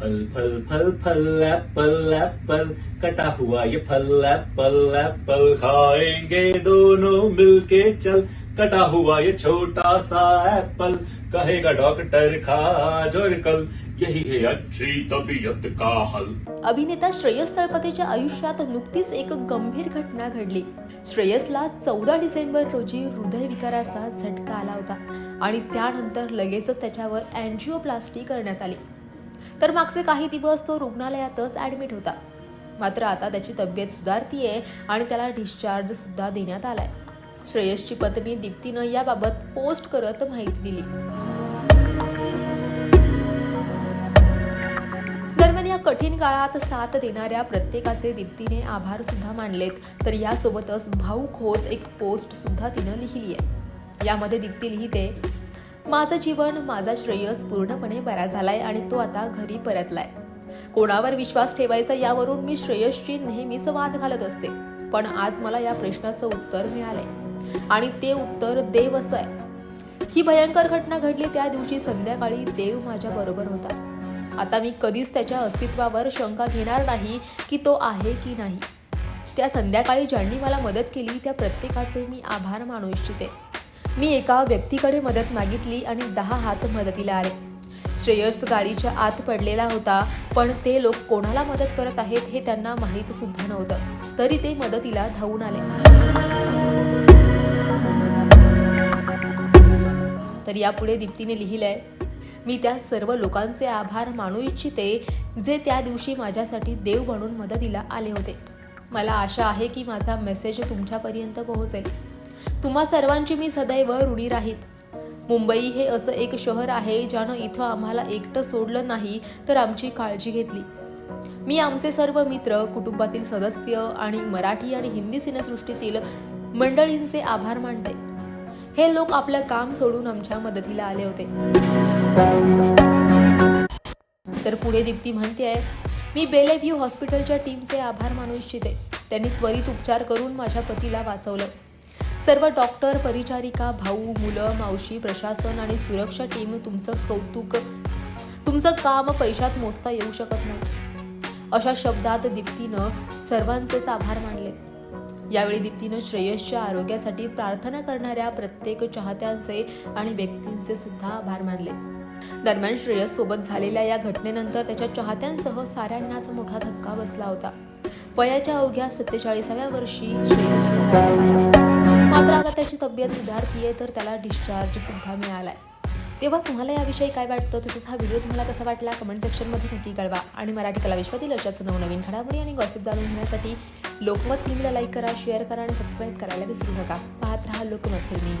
फल फल फल फल एप्पल एप्पल कटा हुआ ये फल एप्पल एप्पल खाएंगे दोनों मिलके चल। कटा हुआ ये छोटा सा एप्पल कहेगा डॉक्टर खा आज और कल। यही है अच्छी तबीयत का हल। अभिनेता श्रेयस तळपतेच्या आयुष्यात नुकतीच एक गंभीर घटना घडली. श्रेयसला चौदा डिसेंबर रोजी हृदयविकाराचा झटका आला होता आणि त्यानंतर लगेचच त्याच्यावर अँजिओप्लास्टी करण्यात आली. तर मागचे काही दिवस तो रुग्णालयातच ऍडमिट होता. मात्र आता त्याची तब्येत सुधारतीये आणि त्याला डिस्चार्ज सुद्धा देण्यात आलाय. श्रेयसची पत्नी दीप्तीनं याबाबत पोस्ट करत माहिती दिली. दरम्यान या कठीण काळात साथ देणाऱ्या प्रत्येकाचे दीप्तीने आभार सुद्धा मानलेत. तर यासोबतच भाऊक होत एक पोस्ट सुद्धा तिनं लिहिली आहे यामध्ये दीप्ती लिहिते माझं जीवन माझा श्रेयस पूर्णपणे बरा झालाय आणि तो आता घरी परतलाय. कोणावर विश्वास ठेवायचा यावरून मी श्रेयसची नेहमीच वाद घालत असते पण आज मला या प्रश्नाचं उत्तर मिळालंय. आणि ते उत्तर देव असं आहे. ही भयंकर घटना घडली त्या दिवशी संध्याकाळी देव माझ्या बरोबर होता. आता मी कधीच त्याच्या अस्तित्वावर शंका घेणार नाही की तो आहे की नाही. त्या संध्याकाळी ज्यांनी मला मदत केली त्या प्रत्येकाचे मी आभार मानू इच्छिते. मी एका व्यक्तीकडे मदत मागितली आणि दहा हात मदतीला आले. श्रेयस गाडीच्या आत पडलेला होता पण ते लोक कोणाला मदत करत आहेत हे त्यांना माहीत सुद्धा नव्हतं. तरी ते मदतीला धावून आले. तर यापुढे दीप्तीने लिहिलंय मी त्या सर्व लोकांचे आभार मानू इच्छिते जे त्या दिवशी माझ्यासाठी देव म्हणून मदतीला आले होते. मला आशा आहे की माझा मेसेज तुमच्यापर्यंत पोहोचेल. तुम्हा सर्वांची मी सदैव ऋणी राहीन. मुंबई हे असं एक शहर आहे ज्यानं इथं आम्हाला एकटं सोडलं नाही तर आमची काळजी घेतली. मी आमचे सर्व मित्र कुटुंबातील सदस्य आणि मराठी आणि हिंदी सिनेसृष्टीतील मंडळींचे आभार मानते. हे लोक आपलं काम सोडून आमच्या मदतीला आले होते. तर पुढे दीप्ती म्हणते मी बेलेव्ह्यू हॉस्पिटलच्या टीमचे आभार मानू इच्छिते. त्यांनी त्वरित उपचार करून माझ्या पतीला वाचवलं. सर्व डॉक्टर परिचारिका भाऊ मुलं मावशी प्रशासन आणि सुरक्षा टीम तुमचं कौतुक तुमचं काम पैशात मोजता येऊ शकत नाही. अशा शब्दात दीप्तीनं सर्वांचेच आभार मानले. यावेळी दीप्तीनं श्रेयसच्या आरोग्यासाठी प्रार्थना करणाऱ्या प्रत्येक चाहत्यांचे आणि व्यक्तींचे सुद्धा आभार मानले. दरम्यान श्रेयस सोबत झालेल्या या घटनेनंतर त्याच्या चाहत्यांसह साऱ्यांनाच मोठा धक्का बसला होता. वयाच्या अवघ्या सत्तेचाळीसाव्या वर्षी श्रेयस मात्र आता त्याची तब्येत सुधारतीये तर त्याला डिस्चार्ज सुद्धा मिळालाय. तेव्हा तुम्हाला याविषयी काय वाटतं? तसंच हा व्हिडिओ तुम्हाला कसा वाटला? कमेंट सेक्शनमध्ये नक्की कळवा. आणि मराठी कला विश्वातील अशाच नवनवीन घडामोडी आणि गॉसिप जाणून घेण्यासाठी लोकमत फिल्मीला लाईक करा शेअर करा आणि सबस्क्राईब करायला विसरू नका. पाहत राहा लोकमत फिल्मी